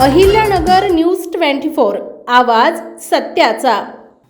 Ahilyanagar news twenty four आवाज सत्याचा.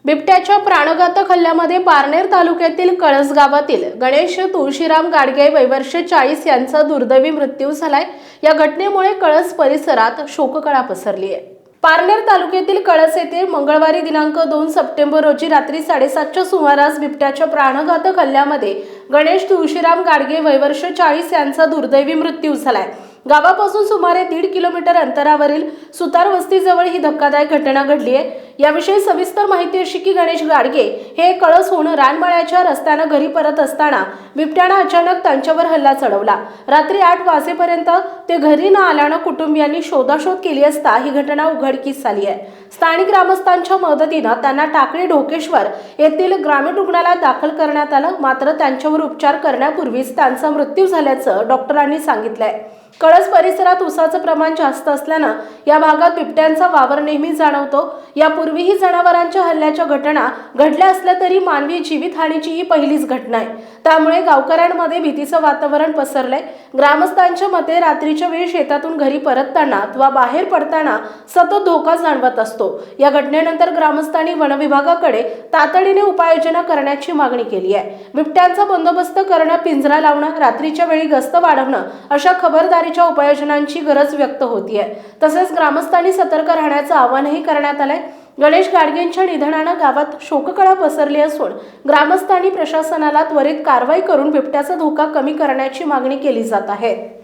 बिबट्याच्या प्राणघातक हल्ल्यामध्ये पारनेर तालुक्यातील कळस गावातील गणेश तुळशीराम गाडगे वैवर्ष चाळीस यांचा दुर्दैवी मृत्यू झालाय. या घटनेमुळे कळस परिसरात शोककळा पसरली आहे पारनेर तालुक्यातील कळस येथे मंगळवारी दिनांक दोन सप्टेंबर रोजी रात्री साडेसातच्या सुमारास बिबट्याच्या प्राणघातक हल्ल्यामध्ये गणेश तुळशीराम गाडगे वैवर्ष चाळीस यांचा दुर्दैवी मृत्यू झालाय. गावापासून सुमारे दीड किलोमीटर अंतरावरील सुतार वस्तीजवळ ही धक्कादायक घटना घडली आहे. याविषयी सविस्तर माहिती अशी की गणेश गाडगे हे कळस होऊन रानमाळ्याच्या रस्त्यानं घरी परत असताना बिबट्यानं अचानक त्यांच्यावर हल्ला चढवला. रात्री आठ वाजेपर्यंत ते घरी न आल्यानं कुटुंबियांनी शोधाशोध केली असता ही घटना उघडकीस आली आहे. स्थानिक ग्रामस्थांच्या मदतीनं त्यांना टाकळी ढोकेश्वर येथील ग्रामीण रुग्णालयात दाखल करण्यात आलं. मात्र त्यांच्यावर उपचार करण्यापूर्वीच त्यांचा मृत्यू झाल्याचं डॉक्टरांनी सांगितलंय. कळस परिसरात उसाचं प्रमाण जास्त असल्यानं या भागात बिबट्यांचा वावर नेहमी जाणवतो. यापूर्वीही जनावरांच्या हल्ल्याच्या घटना घडल्या असल्या तरी मानवी जीवितहानीची ही पहिलीच घटना आहे. त्यामुळे गावकऱ्यांमध्ये भीतीचं वातावरण पसरलंय. ग्रामस्थांच्या मते रात्रीच्या वेळी शेतातून घरी परतताना अथवा बाहेर पडताना सतत धोका जाणवत असतो. या घटनेनंतर ग्रामस्थांनी वनविभागाकडे तातडीने उपाययोजना करण्याची मागणी केली आहे. बिबट्यांचा बंदोबस्त करणं पिंजरा लावणं रात्रीच्या वेळी गस्त वाढवणं अशा खबरदारीच्या उपाययोजनांची गरज व्यक्त होतीये. तसेच ग्रामस्थांनी सतर्क राहण्याचं आवाहनही करण्यात आलंय. गणेश गाडगेंच्या निधनानं गावात शोककळा पसरली असून ग्रामस्थांनी प्रशासनाला त्वरित कारवाई करून बिबट्याचा धोका कमी करण्याची मागणी केली जात आहे.